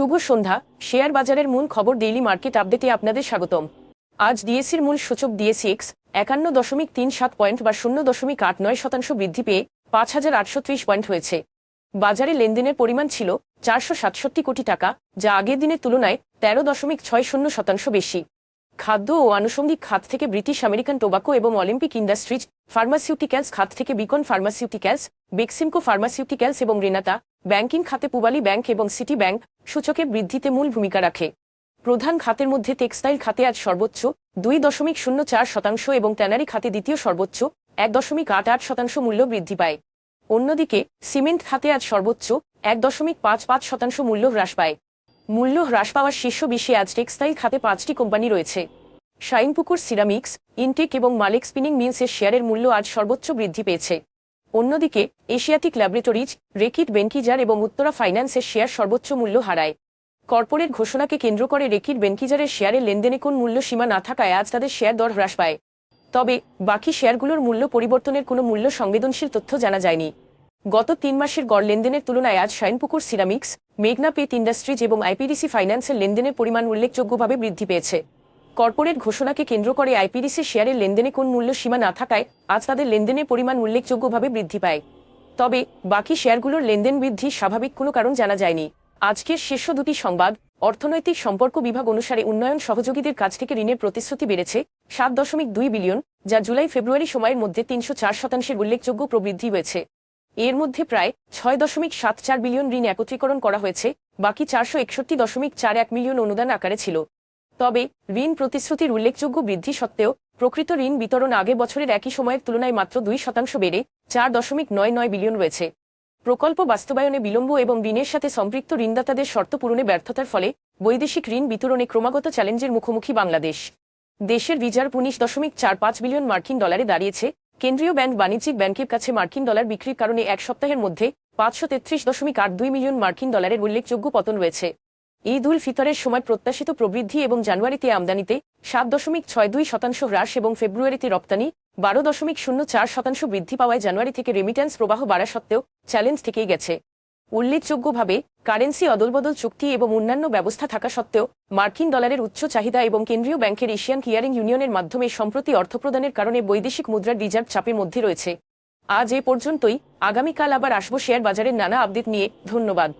শুভ সন্ধ্যা। Share বাজারের মূল খবর ডেইলি মার্কেট আপডেটে আপনাদের স্বাগতম। আজ ডিএসির মূল সূচক ডিএসি এক্স একান্ন দশমিক তিন সাত পয়েন্ট বা শূন্য দশমিক আট নয় শতাংশ বৃদ্ধি পেয়ে পাঁচ হাজার আটশো ত্রিশ পয়েন্ট হয়েছে। বাজারে লেনদেনের পরিমাণ ছিল চারশো সাতষট্টি কোটি টাকা, যা আগের দিনের তুলনায় তেরো দশমিক ছয় শূন্য শতাংশ বেশি। খাদ্য ও আনুষঙ্গিক খাত থেকে ব্রিটিশ, আমেরিকান টোবাকো এবং অলিম্পিক ইন্ডাস্ট্রিজ, ফার্মাসিউটিক্যালস খাত থেকে বিকন ফার্মাসিউটিক্যালস, বেক্সিমকো ফার্মাসিউটিক্যালস এবং রেনাতা ব্যাংকিং খাতে পুবালি ব্যাংক এবং সিটি ব্যাংক সূচকে বৃদ্ধিতে মূল ভূমিকা রাখে। প্রধান খাতের মধ্যে টেক্সটাইল খাতে আজ সর্বোচ্চ দুই দশমিক শূন্য চার শতাংশ এবং ট্যানারি খাতে দ্বিতীয় সর্বোচ্চ এক দশমিক আট আট শতাংশ মূল্য বৃদ্ধি পায়। অন্যদিকে সিমেন্ট খাতে আজ সর্বোচ্চ এক দশমিক পাঁচ পাঁচ শতাংশ মূল্য হ্রাস পায়। মূল্য হ্রাস পাওয়ার শীর্ষ বিশ্বে আজ টেক্সটাইল খাতে পাঁচটি কোম্পানি রয়েছে। শাইনপুকুর সিরামিক্স, ইনটেক এবং মালিক স্পিনিং মিলসের শেয়ারের মূল্য আজ সর্বোচ্চ বৃদ্ধি পেয়েছে। অন্যদিকে, এশিয়াটিক ল্যাবরেটরিজ রেকিট বেনকিজার এবং উত্তরা ফাইন্যান্সের শেয়ার সর্বোচ্চ মূল্য হারায়। কর্পোরেট ঘোষণাকে কেন্দ্র করে রেকিট বেনকিজারের শেয়ারের লেনদেনে কোন মূল্য সীমা না থাকায় আজ তাদের শেয়ার দর হ্রাস পায়। তবে, বাকি শেয়ারগুলোর মূল্য পরিবর্তনের কোনো মূল্য সংবেদনশীল তথ্য জানা যায়নি। গত তিন মাসের গড় লেনদেনের তুলনায় আজ শাইনপুকুর সিরামিক্স, মেঘনা পেট ইন্ডাস্ট্রিজ এবং আইপিডিসি ফাইন্যান্সের লেনদেনের পরিমাণ উল্লেখযোগ্যভাবে বৃদ্ধি পেয়েছে। কর্পোরেট ঘোষণাকে কেন্দ্র করে আইপিডিসি শেয়ারের লেনদেনে কোন মূল্য সীমা না থাকায় আজ তাদের লেনদেনের পরিমাণ উল্লেখযোগ্যভাবে বৃদ্ধি পায়। তবে বাকি শেয়ারগুলোর লেনদেন বৃদ্ধি স্বাভাবিক কোনো কারণ জানা যায়নি। আজকের শীর্ষ দুটি সংবাদ, অর্থনৈতিক সম্পর্ক বিভাগ অনুসারে উন্নয়ন সহযোগীদের কাছ থেকে ঋণের প্রতিশ্রুতি বেড়েছে সাত দশমিক দুই বিলিয়ন, যা জুলাই ফেব্রুয়ারি সময়ের মধ্যে তিনশো চার শতাংশের উল্লেখযোগ্য প্রবৃদ্ধি হয়েছে। এর মধ্যে প্রায় ছয় দশমিক সাত চার বিলিয়ন ঋণ একত্রীকরণ করা হয়েছে, বাকি চারশো একষট্টি দশমিক চার এক মিলিয়ন অনুদান আকারে ছিল। তবে ঋণ প্রতিশ্রুতির উল্লেখযোগ্য বৃদ্ধি সত্ত্বেও প্রকৃত ঋণ বিতরণ আগে বছরের একই সময়ের তুলনায় মাত্র দুই শতাংশ বেড়ে চার দশমিক নয় নয় বিলিয়ন রয়েছে। প্রকল্প বাস্তবায়নে বিলম্ব এবং ঋণের সাথে সম্পৃক্ত ঋণদাতাদের শর্ত পূরণে ব্যর্থতার ফলে বৈদেশিক ঋণ বিতরণে ক্রমাগত চ্যালেঞ্জের মুখোমুখি বাংলাদেশ। দেশের রিজার্ভ উনিশ দশমিক চার পাঁচ বিলিয়ন মার্কিন ডলারে দাঁড়িয়েছে। কেন্দ্রীয় ব্যাংক বাণিজ্যিক ব্যাংকের কাছে মার্কিন ডলার বিক্রির কারণে এক সপ্তাহের মধ্যে পাঁচশো তেত্রিশ দশমিক আট দুই মিলিয়ন মার্কিন ডলারের উল্লেখযোগ্য পতন রয়েছে। ঈদ উল ফিতরের সময় প্রত্যাশিত প্রবৃদ্ধি এবং জানুয়ারিতে আমদানিতে সাত দশমিক ছয় দুই শতাংশ হ্রাস এবং ফেব্রুয়ারিতে রপ্তানি বারো দশমিক শূন্য চার শতাংশ বৃদ্ধি পাওয়ায় জানুয়ারি থেকে রেমিট্যান্স প্রবাহ বাড়া সত্ত্বেও চ্যালেঞ্জ থেকেই গেছে। উল্লেখযোগ্যভাবে কারেন্সি অদলবদল চুক্তি এবং অন্যান্য ব্যবস্থা থাকা সত্ত্বেও মার্কিন ডলারের উচ্চ চাহিদা এবং কেন্দ্রীয় ব্যাংকের এশিয়ান ক্লিয়ারিং ইউনিয়নের মাধ্যমে সম্প্রতি অর্থপ্রদানের কারণে বৈদেশিক মুদ্রার রিজার্ভ চাপের মধ্যে রয়েছে। আজ এ পর্যন্তই। আগামীকাল আবার আসব শেয়ার বাজারের নানা আপডেট নিয়ে। ধন্যবাদ।